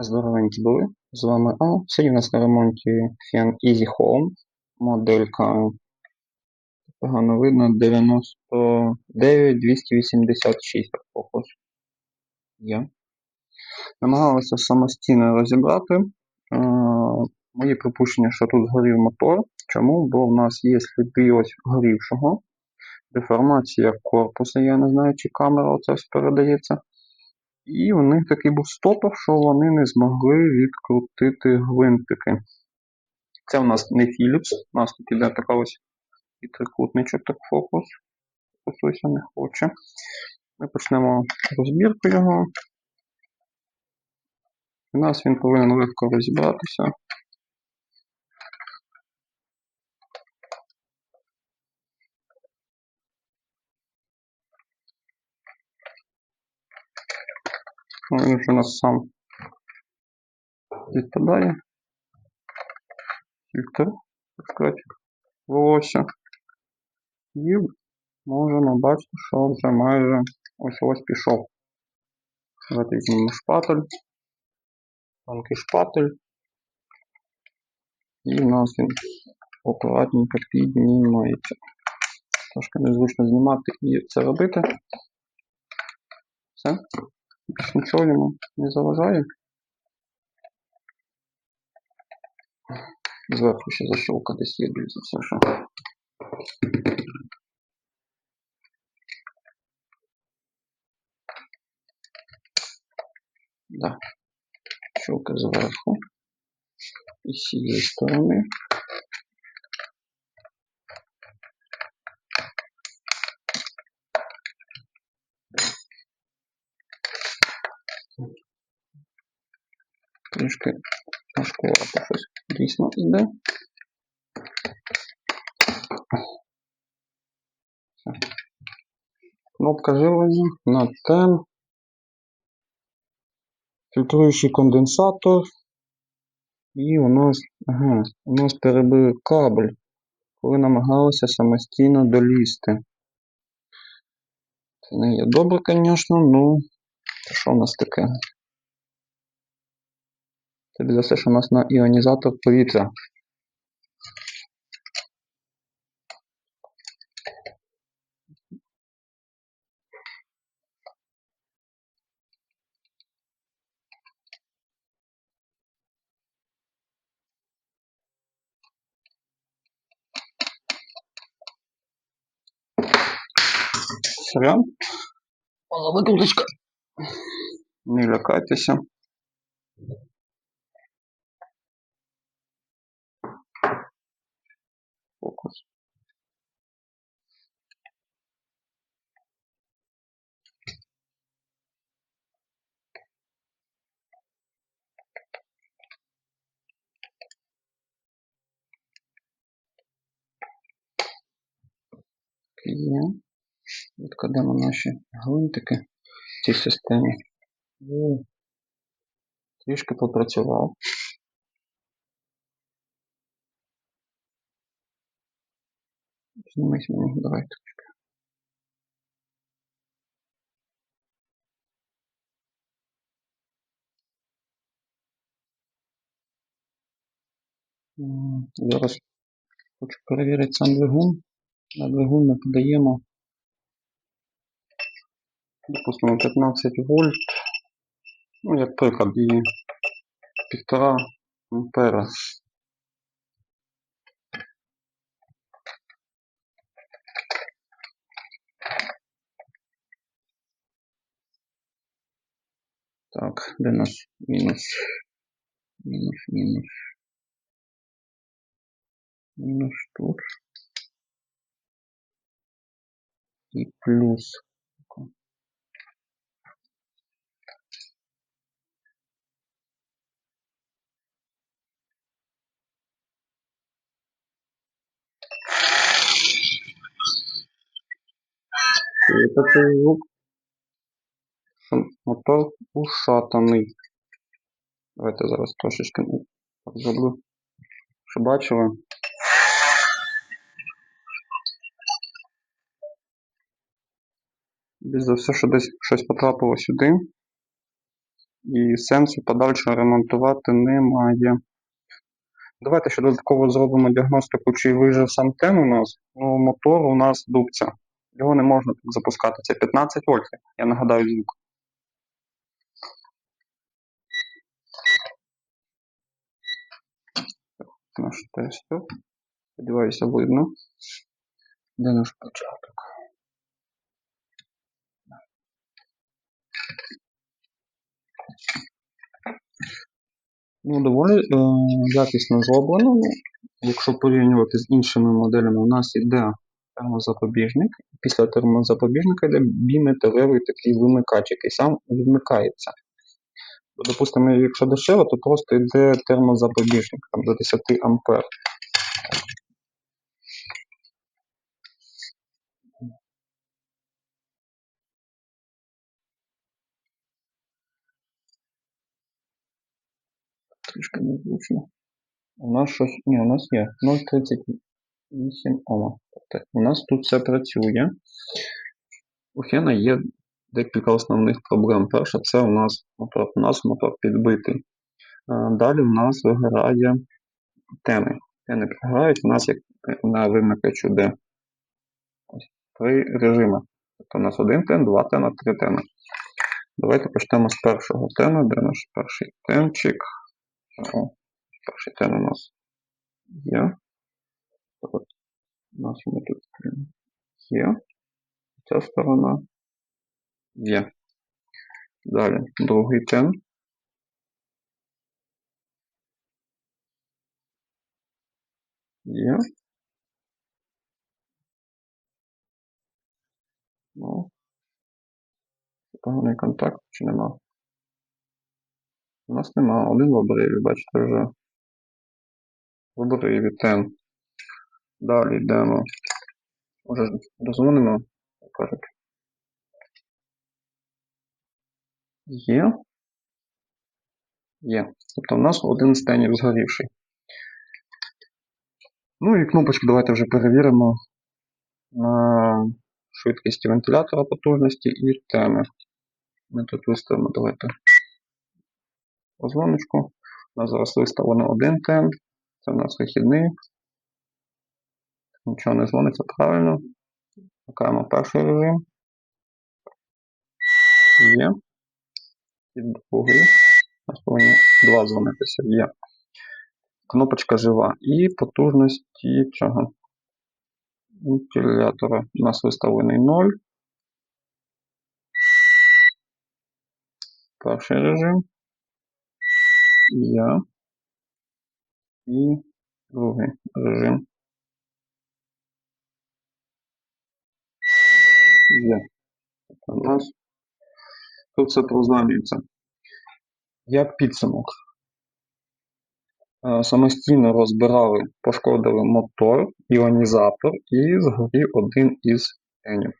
Здоровенькі були. З вами Ал. Сьогодні у нас на ремонті фен Easy Home. Моделька погано видно 99286 так похож. Є. Намагалися самостійно розібрати. Е, Мої припущення, що тут згорів мотор. Чому? Бо в нас є сліди ось горівшого. Деформація корпуса, я не знаю, чи камера оце передається. І у них такий був стопор, що вони не змогли відкрутити гвинтики. Це у нас не Philips, у нас тут іде така ось і трикутничок, так фокус. Фокусуйся не хоче. Ми почнемо розбірку його. У нас він повинен легко розібратися. Він вже у нас сам відпадає. Фільтр, сказати, волосся. І можемо бачити, що вже майже ось ось пішов. Давайте візьмемо шпатель. Тонкий шпатель. І у нас він акуратненько піднімається. Трошки незручно знімати і це робити. Все. Нічого йому не заважає. Зверху ще защелка десь є за все, що. Да. Щелка зверху. І з цієї сторони. Трішки важкувато щось дійсно. Все. Кнопка живлення на тем. Фільтруючий конденсатор. І у нас, ага, у нас перебив кабель, коли намагалися самостійно долізти. Це не є добре, звісно, ну що в нас таке? Це за все, що у нас на іонізатор повітря. Сорян. Мала викруточка. Не лякайтеся. Фокус. Є. Відкладемо наші гвинтики в цій системі. Трішки попрацював. Знімись мені, давайте. М, Зараз хочу перевірити сам двигун. На двигун ми подаємо, допустимо, 15 вольт. Ну, як приклад, і 1,5 ампера. Так, де наш мінус? Мінус, мінус. Мінус тут. І плюс. Такий звук, мотор ушатаний. Давайте зараз трошечки зроблю, щоб бачили. Більш за все, що десь щось потрапило сюди. і сенсу подальше ремонтувати немає. Давайте ще додатково зробимо діагностику, чи вижив сам тен у нас. Ну, мотор у нас дубця. Його не можна запускати. Це 15 вольтів. Я нагадаю звук. Наш тестер. Сподіваюся, видно. Де наш початок? Ну, доволі е, якісно зроблено. Ну, якщо порівнювати з іншими моделями, у нас іде термозапобіжник. Після термозапобіжника йде біметалевий такий вимикач, який сам відмикається. Допустимо, якщо дешево, то просто йде термозапобіжник там, до 10 ампер. Трішки незвучно. У нас щось. Ні, у нас є 0,38 Ома. Тобто у нас тут все працює. У Хена є декілька основних проблем. Перша це у нас мотор. У нас мотор підбитий. Е, Далі у нас виграє тени. Тени підгорають у нас як на вимикачу де ось три режими. Тобто у нас один тен, два тена, три тени. Давайте почнемо з першого тена, де наш перший тенчик. О, перший тен у нас є. От, у нас тут є. Ця сторона є. Далі другий тен. Є. Ну, поганий контакт чи нема? У нас нема. Один в обриві, бачите, вже. В обриві тен. Далі йдемо. Може, дозвонимо, як кажуть. Є. Є. Тобто у нас один з згорівший. Ну і кнопочку давайте вже перевіримо на швидкість вентилятора потужності і теми. Ми тут виставимо, давайте позвоночку. У нас зараз виставлено один тем. Це у нас вихідний. Нічого не дзвониться правильно. Вмикаємо перший режим. Є. І другий. У нас повинні два дзвонитися. Є. Кнопочка жива. І потужності чого? Вентилятора. У нас виставлений 0. Перший режим. Я. І другий режим. Є. У нас тут все прознамлюється. Як підсумок? Е, Самостійно розбирали, пошкодили мотор, іонізатор і згорів один із тенів.